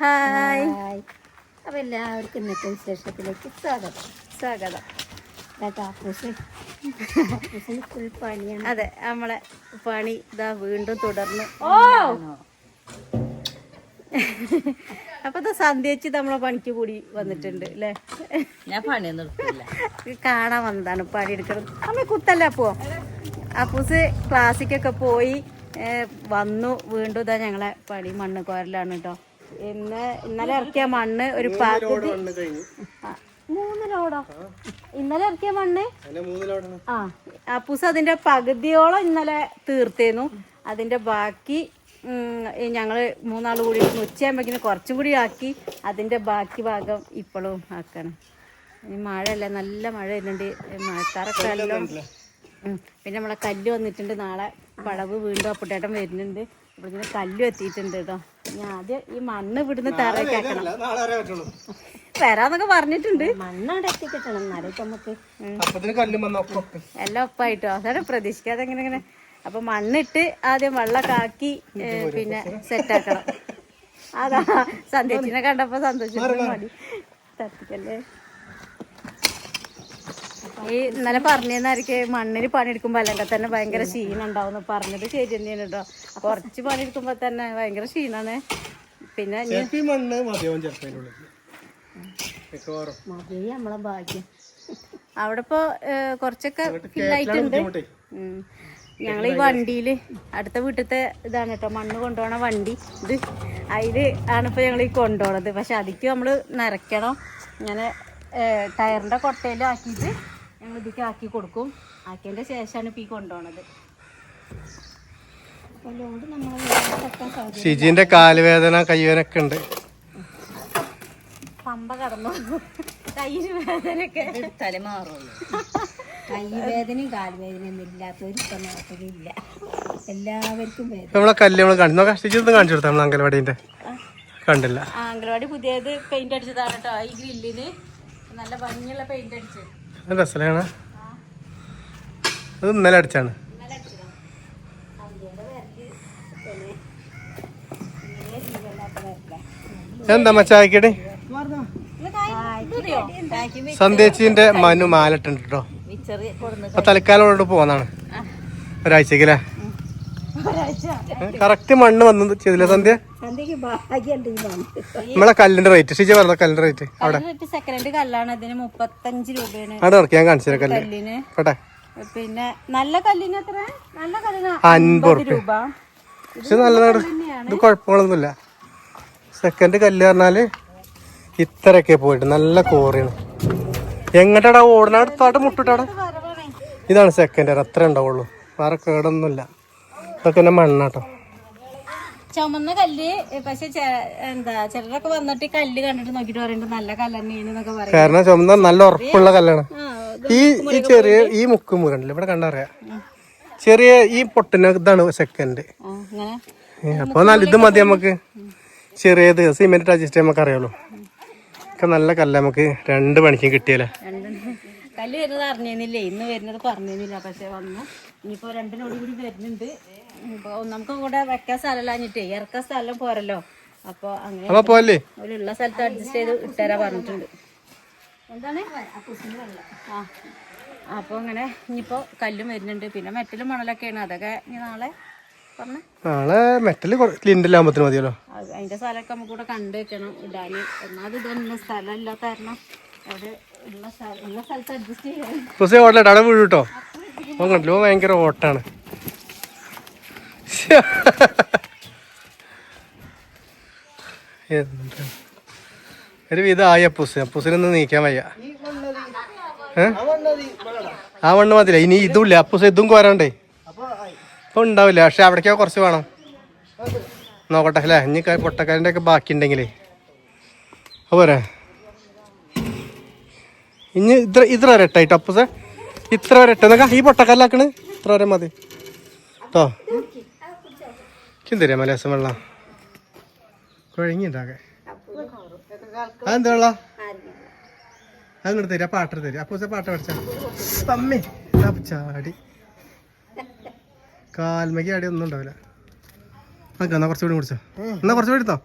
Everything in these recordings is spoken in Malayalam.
ഹായ്. അപ്പൊ എല്ലാവർക്കും ഇന്നത്തെ വിശേഷത്തിലേക്ക് സ്വാഗതം. സ്വാഗതം. ഫുൾ പണിയാണ്. അതെ നമ്മളെ പണി ഇതാ വീണ്ടും തുടർന്ന് ഓ! അപ്പൊ സന്ധ്യച്ച് നമ്മളെ പണിക്ക് കൂടി വന്നിട്ടുണ്ട് അല്ലേ ഞാൻ പണിയൊന്നും കാണാൻ വന്നതാണ് പണി എടുക്കണം. അമ്മ കുത്തല്ല അപ്പോ? അപ്പൂസ് ക്ലാസ്സിക്കൊക്കെ പോയി വന്നു. വീണ്ടും ഇതാ ഞങ്ങളെ പണി മണ്ണ് കോരലാണ് കേട്ടോ ഇന്ന് ഇന്നലെ ഇറക്കിയ മണ്ണ് ഒരു ആ, മൂന്ന് ലോഡോ? ഇന്നലെ ഇറക്കിയ മണ്ണ്? ആ അപ്പൂസ് അതിന്റെ പകുതിയോളം ഇന്നലെ തീർത്തേന്നു അതിന്റെ ബാക്കി ഞങ്ങൾ മൂന്നാൾ കൂടി ഇരുന്ന് ഉച്ചയാകുമ്പോഴേക്കിന് കുറച്ചും കൂടി ആക്കി. അതിന്റെ ബാക്കി ഭാഗം ഇപ്പോഴും ആക്കണം. ഈ മഴയല്ല നല്ല മഴ വരുന്നുണ്ട്. മഴക്കാറൊക്കെ പിന്നെ നമ്മളെ കല്ല് വന്നിട്ടുണ്ട് നാളെ. പടവ് വീണ്ടും അപ്പുട്ടേട്ടൻ വരുന്നുണ്ട്. ഇവിടുന്ന് കല്ലും എത്തിയിട്ടുണ്ട് കേട്ടോ ഞാൻ ആദ്യം ഈ മണ്ണ് ഇവിടുന്ന് തറയൊക്കെ ആക്കണം വരാന്നൊക്കെ പറഞ്ഞിട്ടുണ്ട്. മണ്ണവിടെ എത്തിക്കിട്ടണം. എന്നാലും നമുക്ക് എല്ലാം ഒപ്പായിട്ടോ അതാണ് പ്രതീക്ഷിക്കാതെ ഇങ്ങനെ ഇങ്ങനെ. അപ്പൊ മണ്ണിട്ട് ആദ്യം വെള്ളമൊക്കെ ആക്കി പിന്നെ സെറ്റാക്കണം അതാ സന്തോഷിനെ കണ്ടപ്പോ സന്തോഷം മതി. തട്ടിക്കല്ലേ? ഈ ഇന്നലെ പറഞ്ഞായിരിക്കെ മണ്ണിന് പണിയെടുക്കുമ്പോ അല്ലെങ്കിൽ തന്നെ ഭയങ്കര ക്ഷീണം ഉണ്ടാവും പറഞ്ഞത് ശരി തന്നെയാണ് കേട്ടോ. കുറച്ച് പണിയെടുക്കുമ്പോ തന്നെ ഭയങ്കര ക്ഷീണാണ്. പിന്നെ ഇനി ഈ മണ്ണ് മതിയാവും മതി നമ്മളെ ഭാഗ്യം. അവിടെ ഇപ്പോ കുറച്ചൊക്കെ ഫില്ലായിട്ടുണ്ട് ഞങ്ങൾ ഈ വണ്ടിയിൽ അടുത്ത വീട്ടിലത്തെ ഇതാണ് കേട്ടോ മണ്ണ് കൊണ്ടുപോണ വണ്ടി. ഇത് അതിൽ ആണ് ഇപ്പൊ ഞങ്ങൾ ഈ കൊണ്ടുപോണത്. പക്ഷെ അതിക്ക് നമ്മൾ നിറയ്ക്കണം ഇങ്ങനെ ടയറിന്റെ കൊട്ടയിൽ ആക്കിയിട്ട് ഞങ്ങൾ ഇതിക്ക് ആക്കി കൊടുക്കും. ആക്കിയതിന്റെ ശേഷമാണ് ഇപ്പൊ ഈ കൊണ്ടുപോണത്. ഷിജിന്റെ കാലുവേദന കൈവേദനൊക്കെ ഉണ്ട്. പമ്പ കടന്നു. കയ്യിന് വേദനയൊക്കെ തല മാറുള്ളൂ കൈവേദനയും കാൽവേദനയും ഒന്നും ഇല്ലാത്തൊരു നാട്ടിലില്ല എല്ലാവർക്കും നമ്മളെ കല്ല് നമ്മൾ കണ്ടു. കാണിച്ചു കൊടുത്താ നമ്മൾ അംഗൻവാടിന്റെ കണ്ടില്ല. അംഗൻവാടി പുതിയത് പെയിന്റ് അടിച്ചതാണ് കേട്ടോ ഈ ഗ്രില്ലിന് നല്ല ഭംഗിയുള്ള പെയിന്റ് അടിച്ചത് രസമാണ് അത് ഇന്നലെ അടിച്ചാണ്. എന്താ മച്ചായിക്കടി സന്ധ്യച്ചിന്റെ മനു മാലട്ടുണ്ട് കേട്ടോ അപ്പൊ തൽക്കാലം പോന്നാണ്. ഒരാഴ്ചക്കല്ലേ? ഒരാഴ്ച. കറക്റ്റ് മണ്ണ് വന്നത് ചെയ്തില്ല സന്ധ്യ? നമ്മളെ കല്ലിന്റെ റേറ്റ് ഷിജി പറഞ്ഞ കല്ലിന്റെ റേറ്റ് അവിടെ. സെക്കൻഡ് കല്ലാണ്. അതിന് മുപ്പത്തഞ്ച് രൂപയാണ്. അവിടെ ഇറക്കി ഞാൻ കാണിച്ചു തരാം കല്ല്. കല്ലിന്. കേട്ടെ പിന്നെ നല്ല കല്ലിന് എത്ര? നല്ല കല്ലിന് അൻപത് രൂപ. പക്ഷെ നല്ലതാണ് ഇത് കുഴപ്പങ്ങളൊന്നുമില്ല. സെക്കൻഡ് കല്ല് പറഞ്ഞാൽ ഇത്രയൊക്കെ പോയിട്ട് നല്ല കോറിയാണ് എങ്ങട്ടാടാ ഓടണ അടുത്താട്ട് മുട്ടിട്ടാടാ. ഇതാണ് സെക്കൻഡ് അത്ര ഉണ്ടാവുള്ളൂ. വേറെ കേടൊന്നുമില്ല. ഇതൊക്കെ മണ്ണാട്ടോ. ചുമന്ന കല്ല് പക്ഷെ എന്താ ചിലരൊക്കെ വന്നിട്ട് ഈ കല്ല് കണ്ടിട്ട് നോക്കിട്ട് പറയുന്നുണ്ട് നല്ല കല്ല് തന്നെയാണ് എന്നൊക്കെ പറയും. കാരണം ചുമന്ന നല്ല ഉറപ്പുള്ള കല്ലാണ്. ഈ ഈ ചെറിയ ഈ മുക്ക് മുരണ്ടല്ലേ ഇവിടെ കണ്ടറിയാം ചെറിയ ഈ പൊട്ടിന് ഇതാണ് സെക്കൻഡ് അപ്പൊ നല്ല ഇത് മതി നമുക്ക്. ചെറിയത് സിമെന്റ് അഡ്ജസ്റ്റ് നമുക്ക് അറിയാലോ ഒക്കെ നല്ല കല്ല് നമുക്ക് രണ്ട് പണിക്കും കിട്ടിയല്ലേ? കല്ല് വരുന്നത് അറിഞ്ഞേന്നില്ലേ ഇന്ന് വരുന്നത് പറഞ്ഞേന്നില്ല പക്ഷെ വന്നു ഇനിയിപ്പോ രണ്ടിനോട് കൂടി വരുന്നുണ്ട്. ഇപ്പൊ നമുക്ക് കൂടെ വെക്കാൻ സ്ഥലമില്ലാഞ്ഞിട്ടേ ഇറക്കാൻ സ്ഥലം പോരല്ലോ. അപ്പൊ അങ്ങനെ ഉള്ള പോലെ ഉള്ള സ്ഥലത്ത് അഡ്ജസ്റ്റ് ചെയ്ത് ഇട്ടേരാ പറഞ്ഞിട്ടുണ്ട്. എന്താണ്? ആ അപ്പോൾ അങ്ങനെ ഇനിയിപ്പോൾ കല്ലും വരുന്നുണ്ട്. പിന്നെ മെറ്റലും മണലൊക്കെയാണ്. അതൊക്കെ ഇനി നാളെ പറഞ്ഞേ? നാളെ മെറ്റൽ ലിൻഡിലാകുമ്പത്തിന് മതിയല്ലോ. അതിന്റെ സ്ഥലമൊക്കെ നമുക്ക് കൂടെ കണ്ടു വെക്കണം. ഇടാൻ എന്നാൽ ഇതൊന്നും സ്ഥലം ഇല്ലാത്ത കാരണം അവിടെ ഉള്ള സ്ഥലത്ത് അഡ്ജസ്റ്റ് ചെയ്യാൻ. ഓടല ഭയങ്കര ഓട്ടാണ്. എന്താ? ഒരു വിധമായ അപ്പൂസ്. ഒന്ന് നീക്കാൻ വയ്യ? ആ മണ്ണ് മതില്ല ഇനി ഇതുമില്ല. അപ്പൂസ് ഇതും കോരണ്ടേ. ഇപ്പൊ ഉണ്ടാവില്ല. പക്ഷെ അവിടേക്കാ കുറച്ച് വേണം. നോക്കട്ടെ അല്ലേ? ഇനി പൊട്ടക്കാരന്റെ ഒക്കെ ബാക്കി ഉണ്ടെങ്കിലേ. പോരെ. ഇനി ഇത്ര ഇത്ര വരെ ഇട്ടായിട്ട് അപ്പൂസേ. ഇത്ര വരെ ഇട്ടെന്നൊക്കെ ഈ പൊട്ടക്കല്ലാക്കണ് ഇത്ര വരെ മതി. കേട്ടോ ചിന്തരിയാ മലയാസം വെള്ളം? കുഴങ്ങിണ്ടാകെ അതെന്താ വെള്ളം അങ്ങോട്ട് തരാ പാട്ട് തരാം അപ്പൂസ പാട്ട് പഠിച്ച. അമ്മേ ചാടി. കാൽമയ്ക്ക് ആടി ഒന്നും ഉണ്ടാവില്ല. നോക്കാം എന്നാ കുറച്ചുകൂടി കുടിച്ചോ. എന്നാ കുറച്ചുകൂടി എടുത്തോ?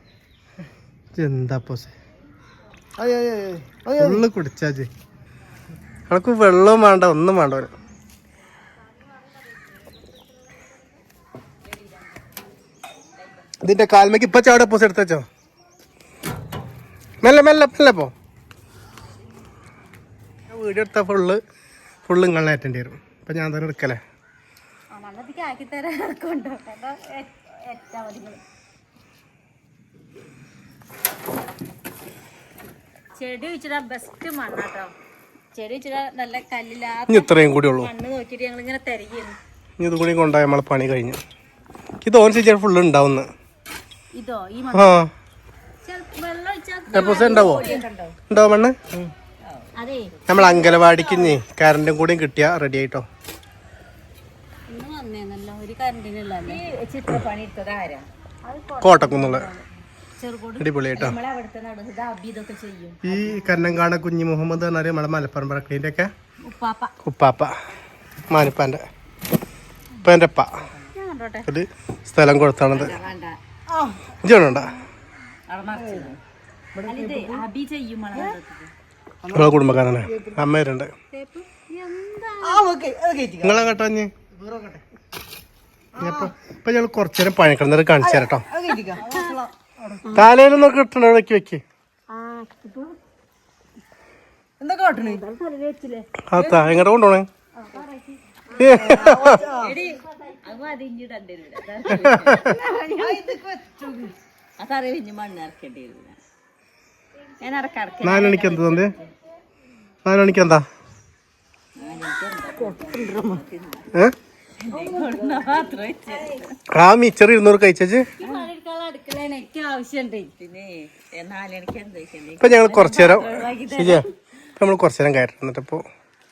എന്താ അപ്പൂസേ? കുടിച്ചാ കുടിച്ചാജ് അനക്ക് വെള്ളവും വേണ്ട ഒന്നും വേണ്ട ഇതിന്റെ കാൽമയ്ക്ക് ഇപ്പൊ ചാടെ പൂസ് എടുത്തോ? മെല്ലെ മെല്ലെ മെല്ലെ പോ. വീട് എടുത്ത ഫുള്ള് ഫുള്ള് നിങ്ങളെ അറ്റൻഡ് ചെയ്യും ഇപ്പൊ ഞാൻ തന്നെ എടുക്കലേ ചെടി വെച്ചിട്ട് ബെസ്റ്റ് മണ്ണാട്ടോ. ചെടി വെച്ചിട്ട് നല്ല കല്ലില്ലാത്ത ഇത്രയും കൂടി ഉള്ളൂ. മണ്ണ് നോക്കിയിട്ട് ഞങ്ങൾ ഇങ്ങനെ തിരകിയിരുന്നു ഇനി ഇത് കൂടി കൊണ്ടുപോയി നമ്മളെ പണി കഴിഞ്ഞു. ഇത് ഓൻ ചേച്ചി ഫുള്ള് ഉണ്ടാവുന്ന. ഇതോ ഈ ആ. ഉണ്ടാവോ? ഉണ്ടാവും മണ്ണ്? അതെ. നമ്മൾ അങ്കലവാടിക്ക് ഇനി കറണ്ടും കൂടി കിട്ടിയാ റെഡി ആയിട്ടോ. കോട്ടക്കുന്നുള്ള. അടിപൊളിയായിട്ടോ. ഈ കന്നങ്കാട കുഞ്ഞി മുഹമ്മദ് എന്ന് നമ്മളെ മലപ്പുറം പറക്കളീന്റെ ഒക്കെ ഉപ്പാപ്പ. മാനിപ്പാന്റെ. മാനിപ്പാന്റെ ഉപ്പേന്റെ അപ്പ ഞാൻ കണ്ടോട്ടെ. ഒരു സ്ഥലം കൊടുത്താണത്. നമ്മളെ കുടുംബക്കാരാണ് അമ്മേരുണ്ട്. നിങ്ങളെ കേട്ടോ ഇനി? ഇപ്പൊ ഇപ്പൊ ഞങ്ങൾ കുറച്ചു നേരം പണിക്കിടന്നിട്ട് കാണിച്ചു തരാം കേട്ടോ. തലയിലൊന്നും കിട്ടണോ? ഇടയ്ക്ക് വെക്ക് ആത്താ എങ്ങോട്ട് കൊണ്ടുപോണേ? അത് അതിഞ്ഞ് തണ്ടിരൂല അതറിയ ഇഞ്ഞ് മണ്ണ് ഇറക്കേണ്ടി വരില്ല. ഞാൻ ഇറക്കടക്ക നാല് മണിക്ക് എന്താ തന്നെ? നാല് മണിക്ക് എന്താ? ഏ? മാത്രം വെച്ച്. ആ മിച്ചർ ഇരുന്നൂറ് കഴിച്ചു ഈ പണിയെടുക്കാനുള്ള അടുക്കളയാണ് എനിക്ക് ആവശ്യമുണ്ട്. പിന്നെ നാലണിക്ക് എന്താ ഇപ്പൊ ഞങ്ങൾ കുറച്ചു നേരം ശരിയാ. ഇപ്പൊ നമ്മൾ കുറച്ചു നേരം കയറി എന്നിട്ടപ്പോ.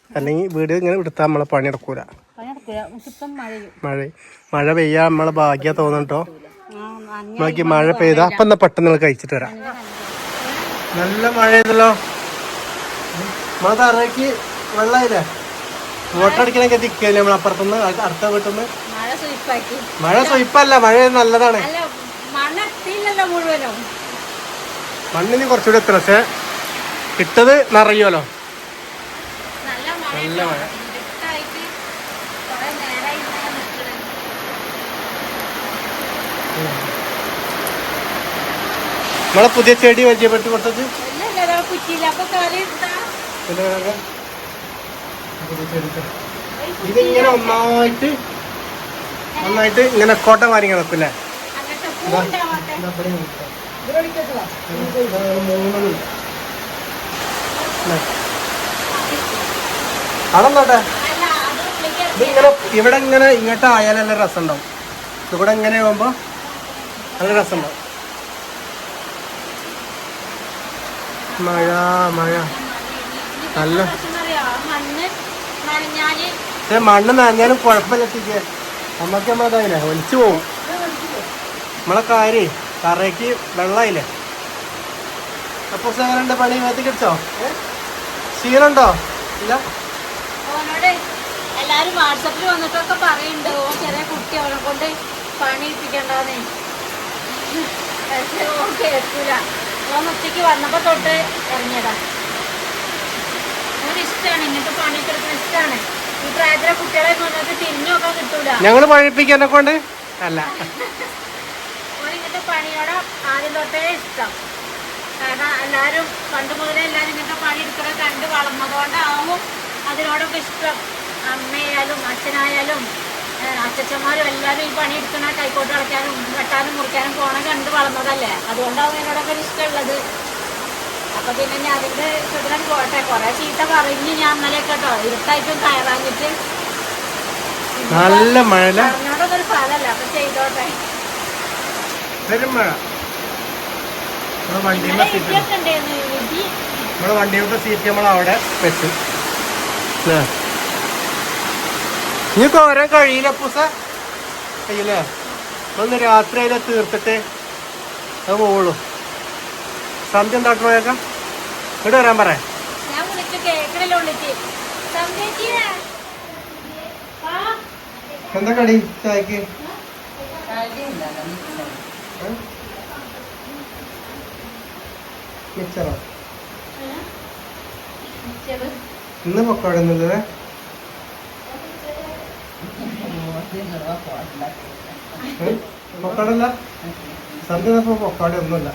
അല്ലെങ്കിൽ വീട് ഇങ്ങനെ എടുത്താൽ നമ്മളെ പണി മഴയും മഴ മഴ പെയ്യാ നമ്മളെ ഭാഗ്യ തോന്നട്ടോ നോക്കി മഴ പെയ്ത അപ്പൊ എന്നാ പെട്ടെന്ന് കഴിച്ചിട്ട് വരാം. നല്ല മഴ ചെയ്തല്ലോ നമ്മളെ തറയ്ക്ക് വെള്ളമായില്ലേ മോട്ടർ അടിക്കണൊക്കെ ദിക്കല്ലേ നമ്മൾ അപ്പുറത്തുനിന്ന് അടുത്ത വീട്ടിൽ നിന്ന് മഴ സ്വയ്പല്ല മഴ നല്ലതാണ്. മണ്ണിന് കുറച്ചുകൂടി എത്ര പക്ഷെ കിട്ടത് നിറയുമല്ലോ നല്ല മഴ നല്ല മഴ ഇരുട്ടായിട്ട് കുറെ നേരമായി ഇങ്ങനെ നിൽക്കണേ നമ്മളെ പുതിയ ചെടി പരിചയപ്പെട്ട് കൊടുത്തത്. ഇതിങ്ങനെ ഒന്നായിട്ട് ഒന്നായിട്ട് ഇങ്ങനെ കോട്ട മാറി കിടക്കില്ലേ അടന്നോട്ടെ അല്ല? ഇതിങ്ങനെ ഇവിടെ ഇങ്ങനെ ഇങ്ങോട്ട് ആയാൽ നല്ല രസം ഉണ്ടാവും. ഇവിടെ ഇങ്ങനെ ആകുമ്പോ നല്ല രസം ഉണ്ടാവും. മഴ മഴ. നല്ല മണ്ണ് നനഞ്ഞാൽ കുഴപ്പമില്ല ടീച്ചേ. നമ്മക്ക് നമ്മളതായില്ലേ ഒലിച്ചു പോവും. നമ്മളെ കാര്യ കറയ്ക്ക് വെള്ളമായില്ലേ അപ്പൊ എങ്ങനെയുണ്ട് പണി? മേത്തി കിടിച്ചോ ക്ഷീണുണ്ടോ ഇല്ല? എല്ലാരും വാട്സപ്പിൽ വന്നിട്ടൊക്കെ പറയുന്നുണ്ട് ഓ ചെറിയ കുട്ടി അവനെ കൊണ്ട് പണി ഇപ്പിക്കണ്ടെന്നേ പക്ഷെ എത്തൂല ഓൻ ഉച്ചയ്ക്ക് വന്നപ്പോ തൊട്ട് ഇറങ്ങിയതാ. ഇഷ്ടമാണ് ഇങ്ങനത്തെ പണിയൊക്കെ എടുക്കുന്ന ഇഷ്ടമാണ് ഈ പ്രായത്തിലെ കുട്ടികളെ വന്നിട്ട് തിരിഞ്ഞു നോക്കാൻ കിട്ടൂല. ഞങ്ങൾ പഴിപ്പിക്കാനെ കൊണ്ട്? അല്ല. ഇങ്ങനത്തെ പണിയോടെ ആദ്യം തൊട്ടേ ഇഷ്ടം. കാരണം എല്ലാവരും പണ്ട് മുതലേ എല്ലാവരും ഇങ്ങനത്തെ പണി എടുക്കണ കണ്ട് വളർന്നതുകൊണ്ടാവും അതിനോടൊക്കെ ഇഷ്ടം. അമ്മയായാലും അച്ഛനായാലും അച്ഛച്ചന്മാരും എല്ലാവരും ഈ പണി എടുക്കണ കൈക്കോട്ട് അടയ്ക്കാനും വെട്ടാനും മുറിക്കാനും പോണ കണ്ട് വളർന്നതല്ലേ? അതുകൊണ്ടാവും എന്നോടൊക്കെ ഇഷ്ടമുള്ളത്. അപ്പൊ പിന്നെ ഞാൻ അതിന്റെ ചുറ്റിനും പോട്ടെ. കൊറേ ചീത്ത പറഞ്ഞ് ഞാൻ ഇന്നലെ കേട്ടോ ഇരുട്ടായിട്ടും കയറാഞ്ഞിട്ട്. നല്ല മഴ പറഞ്ഞോടൊന്നൊരു ഫലല്ല അപ്പൊ ചെയ്തോട്ടെ. വണ്ടിയുടെ സീറ്റ് നമ്മളവിടെ നമ്മൾ അവിടെ വെച്ചു? ഇനി കോരാൻ കഴിയില്ല പൂസ കഴിയില്ലേ ഒന്ന് രാത്രി അതിനെ തീർത്തിട്ട് അത് പോവുള്ളൂ. സന്ധ്യ എന്താക്കണേക്കാം ഇവിടെ വരാൻ പറയാം എന്താ കടി? ചായക്ക്? മിച്ചറോ? ഇന്ന് പൊക്കോടെ ഒന്നുമില്ലേ പൊക്കാടല്ല? സന്ധ്യ പൊക്കാടെ ഒന്നുമില്ല.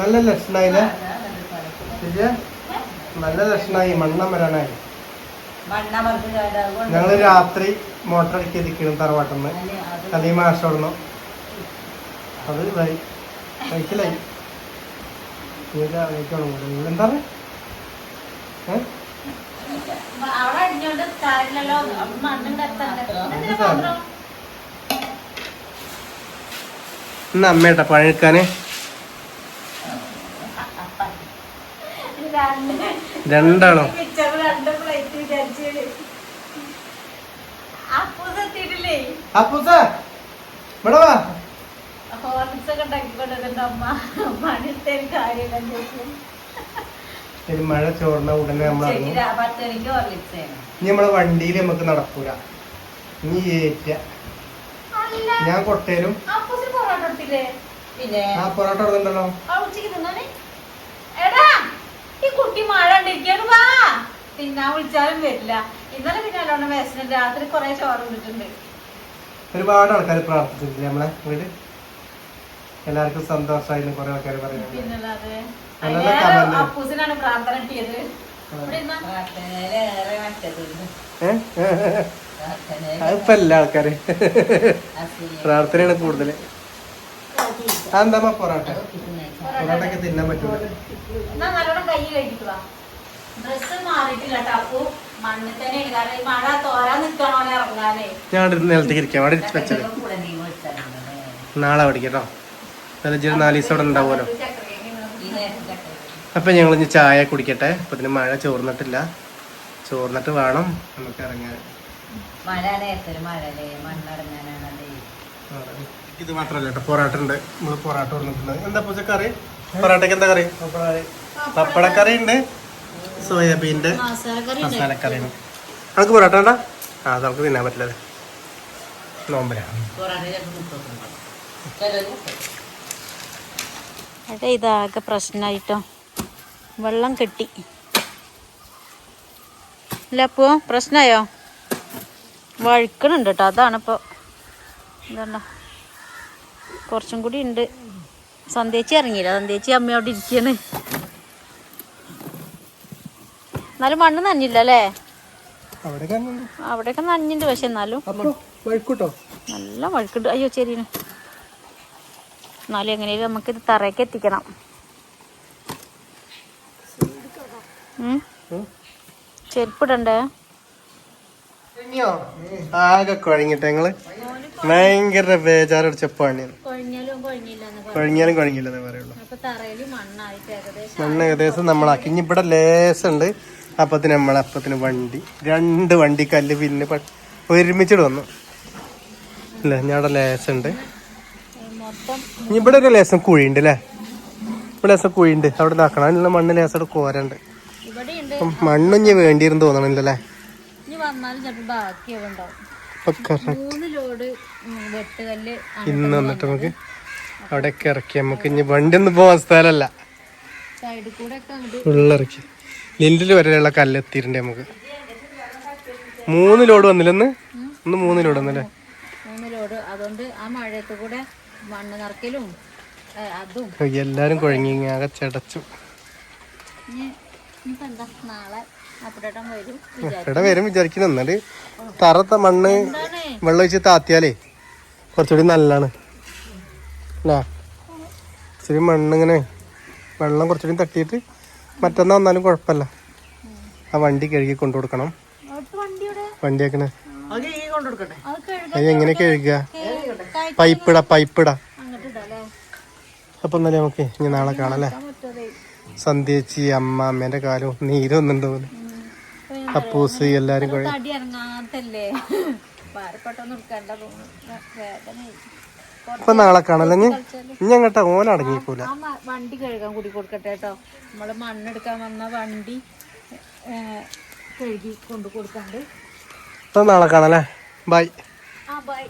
നല്ല ലക്ഷണായില്ലേ? നല്ല ലക്ഷണായി മണ്ണം വരാനായി. ഞങ്ങൾ രാത്രി മോട്ടർ അടിക്കി നിൽക്കണം തറവാട്ടിന്ന്. കലീമ ആശോടണം അത് എന്താ? കഴിക്കലായി ഇന്ന് അമ്മേട്ടാ പഴയക്കാനെ രണ്ട്. രണ്ടാണോ? അപ്പൂസ് ഇവിടെ വാ. ഹോർലിക്സ് ഒക്കെ ഉണ്ടാക്കിക്കൊണ്ടിരുന്നുണ്ട് അമ്മ. പണിയെടുത്തേന് കാര്യമില്ല ഒരു മഴ ചോർന്ന ഉടനെ നമ്മൾ ഇനി നമ്മളെ വണ്ടിയിൽ നമുക്ക് നടക്കൂല. ഇനി ഏറ്റ ഞാൻ കൊട്ടേരും. ആ പൊറോട്ട എടാ ഈ കുട്ടി മഴ ഉണ്ടിരിക്കാണ് വാ. തിന്നാൻ വിളിച്ചാലും വരില്ല. ഇന്നലെ പിന്നെ നല്ലോണം വേസനം രാത്രി കൊറേ ചോറ് തിന്നിട്ടുണ്ട്. ഒരുപാട് ആൾക്കാർ പ്രാർത്ഥിച്ചിട്ടില്ലേ നമ്മളെ വീട് എല്ലാവർക്കും സന്തോഷമായിരുന്നു കുറെ ആൾക്കാർ പറയുന്നത് പിന്നല്ലാതെ നല്ല അതിലേറെ comment. അപ്പൂസിനാണ് പ്രാർത്ഥന കിട്ടിയത്. ഇവിടെ ഇരുന്നാ. പ്രാർത്ഥനയിലേറെ മറ്റത് ഏഹ് പ്രാർത്ഥനയിൽ അതിപ്പോ എല്ലാ ആൾക്കാര്. പ്രാർത്ഥനയാണ് കൂടുതൽ അതെന്താ പൊറോട്ട? പൊറോട്ട ഒക്കെ തിന്നാൻ പറ്റൂല. ഇറങ്ങാനേ. ഞാൻ നിലത്തേക്ക് ഇരിക്കാം. അവിടെ വെച്ചത്. നാളെ പഠിക്കട്ടോ നാല് ദിവസം അവിടെ ഉണ്ടാവുമല്ലോ. അപ്പൊ ഞങ്ങൾ ഇനി ചായ കുടിക്കട്ടെ. അപ്പൊ ഇതിന് മഴ ചോർന്നിട്ടില്ല. ചോർന്നിട്ട് വേണം നമുക്ക് ഇറങ്ങാൻ. ഇത് മാത്രല്ല കേട്ടോ പൊറോട്ട ഉണ്ട് നമ്മൾ പൊറോട്ട കൊടുത്തിട്ടുണ്ട് എന്താ പൂച്ച കറി? പൊറോട്ടയ്ക്ക് എന്താ കറി? പപ്പടക്കറി. ഉണ്ട്. സോയാബീന്റെ മസാലക്കറിയാണ് നമുക്ക് പൊറോട്ട വേണ്ട? ആ അത് നമുക്ക് തിന്നാൻ പറ്റില്ല. നോമ്പലാണ് അതെ ഇതാകെ പ്രശ്നമായിട്ടോ വെള്ളം കെട്ടി. ഇല്ല അപ്പോ പ്രശ്നമായോ വഴുക്കണുണ്ട് കേട്ടോ അതാണ് ഇപ്പോൾ എന്താ കുറച്ചും കൂടി ഉണ്ട് സന്ദേശി ഇറങ്ങിയില്ല. സന്ധ്യച്ചി അമ്മ അവിടെ ഇരിക്കാണ്. എന്നാലും മണ്ണ് നനഞ്ഞില്ല അല്ലേ? അവിടെ അവിടെയൊക്കെ നനഞ്ഞിട്ടുണ്ട് പക്ഷെ എന്നാലും നല്ല വഴുക്കുണ്ട്. അയ്യോ ചെരീന് എന്നാലും എങ്ങനെയും നമുക്ക് ഇത് തറയ്ക്ക് എത്തിക്കണം? ചെരുപ്പിടണ്ടേ? ആകെ കുഴങ്ങിട്ടെ ഞങ്ങൾ ഭയങ്കര ബേജാറടിച്ച പണിയാണ്. കുഴങ്ങിയാലും പറയുള്ളൂ. ഏകദേശം മണ്ണ് ഏകദേശം നമ്മളാക്കി. ഇനി ഇവിടെ ലേസുണ്ട്. അപ്പത്തിന് നമ്മളെ അപ്പത്തിന് വണ്ടി. രണ്ട് വണ്ടി കല്ല് പിന്നെ ഒരുമിച്ചിട്ട് വന്നു. അല്ലേ ഞാൻ അവിടെ ലേസുണ്ട്. ഇവിടെ ഒരു ലേസം കുഴിയുണ്ട് അല്ലേ ഇവിടെ ലേസം കുഴിയുണ്ട്. അവിടെ നാക്കണം അതിനുള്ള മണ്ണ് ലേസം കോരണ്ട്. മണ്ണും ഇനി വേണ്ടിയിരുന്നു ഉം, വെട്ടുകല്ല് ഇന്ന് വന്നിട്ട് നമുക്ക് അവിടെയൊക്കെ ഇറക്കി. നമുക്ക് ഇനി വണ്ടി ഒന്നും പോകാൻ സ്ഥലമല്ല. ഉള്ളിറക്കി ലിൻഡിൽ വരെയുള്ള കല്ല് എത്തിയിട്ടുണ്ട് നമുക്ക്. മൂന്ന് ലോഡ് വന്നില്ലെന്ന്? ഒന്ന് മൂന്ന് ലോഡ് വന്നല്ലേ? മൂന്ന് ലോഡ് അതുകൊണ്ട് ആ മഴയത്ത് കൂടെ മണ്ണ് നിറക്കലും അതും. എല്ലാരും കുഴങ്ങി ആകെ ചടച്ചു. ഇവിടെ വരും വിചാരിക്കുന്നു. എന്നിട്ട് തറത്ത മണ്ണ് വെള്ളം ഒഴിച്ച് താത്തിയാലേ കുറച്ചുകൂടി നല്ലതാണ്. അല്ലേ ഇച്ചിരി മണ്ണിങ്ങനെ വെള്ളം കുറച്ചുകൂടി തട്ടിയിട്ട് മറ്റന്നാ വന്നാലും കുഴപ്പമില്ല. ആ വണ്ടി കഴുകി കൊണ്ടു കൊടുക്കണം അവിടുത്തെ വണ്ടിയുടെ വണ്ടിയൊക്കെ അത് കഴുകാൻ അത് എങ്ങനെ കഴുകുക? പൈപ്പിട പൈപ്പിട. അപ്പം എന്നാലും നമുക്ക് ഇനി നാളെ കാണാം അല്ലേ? പറ്റതേ സന്ധ്യേച്ചി അമ്മ അമ്മേന്റെ കാലും നീരൊന്നുണ്ടോ അപ്പൂസ് എല്ലാരും വേദന അപ്പൊ നാളെ കാണല്ലേ ഇനി അങ്ങോട്ടാ ഓൻ അടങ്ങിക്കൂല വണ്ടി കഴുകാൻ കൂടി കൊടുക്കട്ടെ കേട്ടോ. നമ്മൾ മണ്ണെടുക്കാൻ വന്ന വണ്ടി കഴുകി കൊണ്ടു കൊടുക്കാണ്ട്. അപ്പൊ നാളെ കാണല്ലേ ബൈ. ആ ബൈ.